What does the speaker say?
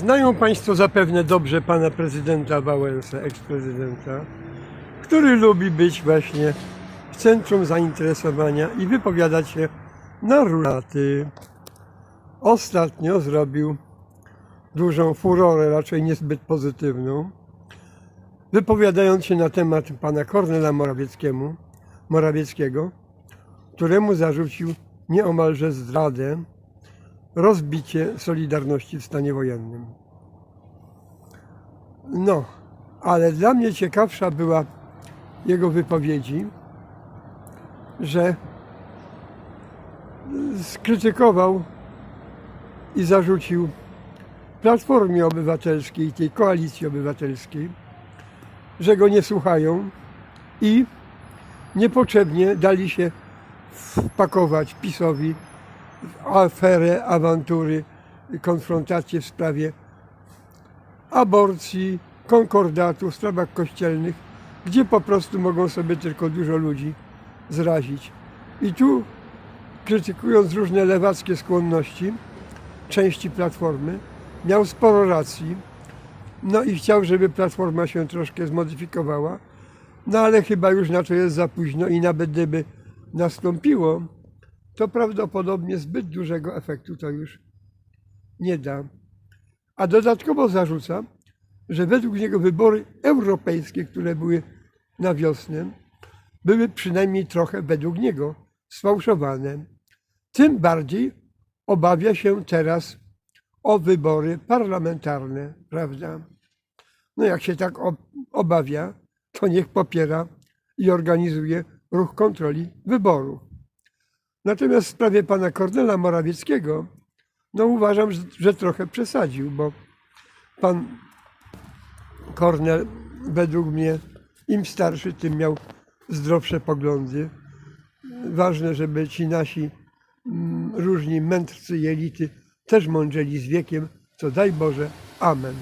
Znają Państwo zapewne dobrze pana prezydenta Wałęsę, eksprezydenta, który lubi być właśnie w centrum zainteresowania i wypowiadać się na różne Ostatnio zrobił dużą furorę, raczej niezbyt pozytywną, wypowiadając się na temat pana Kornela Morawieckiego, któremu zarzucił nieomalże zdradę, rozbicie Solidarności w stanie wojennym. No, ale dla mnie ciekawsza była jego wypowiedzi, że skrytykował i zarzucił Platformie Obywatelskiej, tej koalicji obywatelskiej, że go nie słuchają i niepotrzebnie dali się wpakować PiSowi aferę, awantury, konfrontacje w sprawie aborcji, konkordatu, w sprawach kościelnych, gdzie po prostu mogą sobie tylko dużo ludzi zrazić. I tu, krytykując różne lewackie skłonności części Platformy, miał sporo racji. No i chciał, żeby Platforma się troszkę zmodyfikowała. No ale chyba już na to jest za późno i nawet gdyby nastąpiło, to prawdopodobnie zbyt dużego efektu to już nie da. A dodatkowo zarzuca, że według niego wybory europejskie, które były na wiosnę, były przynajmniej trochę według niego sfałszowane. Tym bardziej obawia się teraz o wybory parlamentarne, prawda? No jak się tak ob- obawia, to niech popiera i organizuje ruch kontroli wyborów. Natomiast w sprawie pana Kornela Morawieckiego, no uważam, że, trochę przesadził, bo pan Kornel według mnie im starszy, tym miał zdrowsze poglądy. Ważne, żeby ci nasi mm, różni mędrcy i elity też mądrzeli z wiekiem, co daj Boże. Amen.